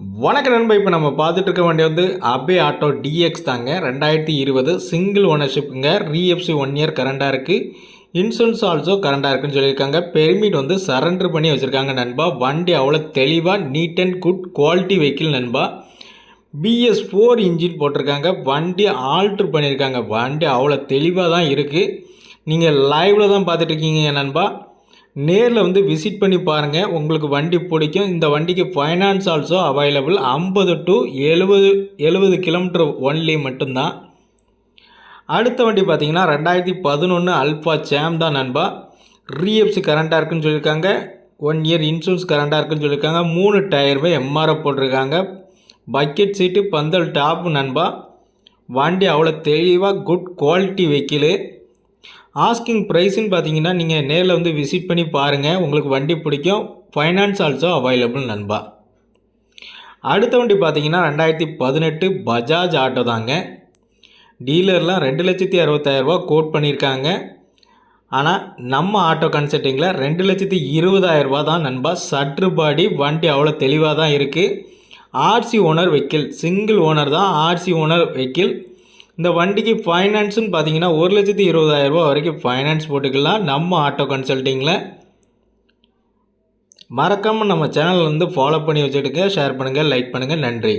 வணக்கம் நண்பா இப்போ நம்ம பார்த்துட்டு இருக்க வேண்டிய வந்து அபே ஆட்டோ டிஎக்ஸ் தாங்க. ரெண்டாயிரத்தி இருபது சிங்கிள் ஓனர்ஷிப்புங்க ரீஎஃப்சி ஒன் இயர் கரண்டாக இருக்குது இன்சூரன்ஸ் ஆல்சோ கரண்டாக இருக்குன்னு சொல்லியிருக்காங்க. பெர்மிட் வந்து சரண்டர் பண்ணி வச்சுருக்காங்க நண்பா. வண்டி அவ்வளோ தெளிவாக neat and good quality vehicle நண்பா. பிஎஸ் ஃபோர் இன்ஜின் போட்டிருக்காங்க. வண்டி ஆல்ட்ரு பண்ணியிருக்காங்க. வண்டி அவ்வளோ தெளிவாக தான் இருக்குது நீங்கள் லைவில் தான் பார்த்துட்டு இருக்கீங்க நண்பா. நேரில் வந்து விசிட் பண்ணி பாருங்கள் உங்களுக்கு வண்டி பிடிக்கும். இந்த வண்டிக்கு ஃபைனான்ஸ் ஆல்சோ அவைலபிள் ஐம்பது டு எழுபது எழுபது கிலோமீட்டர் ஒன்லி மட்டும்தான். அடுத்த வண்டி பார்த்தீங்கன்னா ரெண்டாயிரத்தி பதினொன்று அல்ஃபா சேம் தான் நண்பா. ரீஎஃப்சி கரண்ட்டாக இருக்குன்னு சொல்லியிருக்காங்க ஒன் இயர் இன்சூரன்ஸ் கரண்ட்டாக இருக்குன்னு சொல்லியிருக்காங்க மூணு டயருமே எம்ஆர்எஃப் போட்டிருக்காங்க. பக்கெட் சீட்டு பந்தல் டாப்பு நண்பா. வண்டி அவ்வளோ தெளிவாக குட் குவாலிட்டி வெஹிக்கிளு ஆஸ்கிங் ப்ரைஸுன்னு பார்த்தீங்கன்னா நீங்கள் நேரில் வந்து விசிட் பண்ணி பாருங்கள் உங்களுக்கு வண்டி பிடிக்கும். ஃபைனான்ஸ் ஆல்சோ அவைலபிள் நண்பா. அடுத்த வண்டி பார்த்தீங்கன்னா ரெண்டாயிரத்தி பதினெட்டு பஜாஜ் ஆட்டோ தாங்க. டீலர்லாம் ரெண்டு லட்சத்தி அறுபத்தாயிரரூபா கோட் பண்ணியிருக்காங்க ஆனால் நம்ம ஆட்டோ கன்சல்ட்டிங்கில் ரெண்டு லட்சத்தி இருபதாயிரரூபா தான் நண்பா. சற்றுபாடி வண்டி அவ்வளோ தெளிவாக தான் இருக்குது RC owner vehicle single owner தான் ஆர்சி ஓனர் வெஹிக்கிள் இந்த வண்டிக்கு ஃபைனான்ஸுன்னு பார்த்தீங்கன்னா ஒரு லட்சத்தி இருபதாயிரரூபா வரைக்கும் ஃபைனான்ஸ் போட்டுக்கலாம். நம்ம ஆட்டோ கன்சல்ட்டிங்கில் மறக்காமல் நம்ம சேனல் வந்து ஃபாலோ பண்ணி வச்சுட்டுங்க ஷேர் பண்ணுங்கள் லைக் பண்ணுங்கள் நன்றி.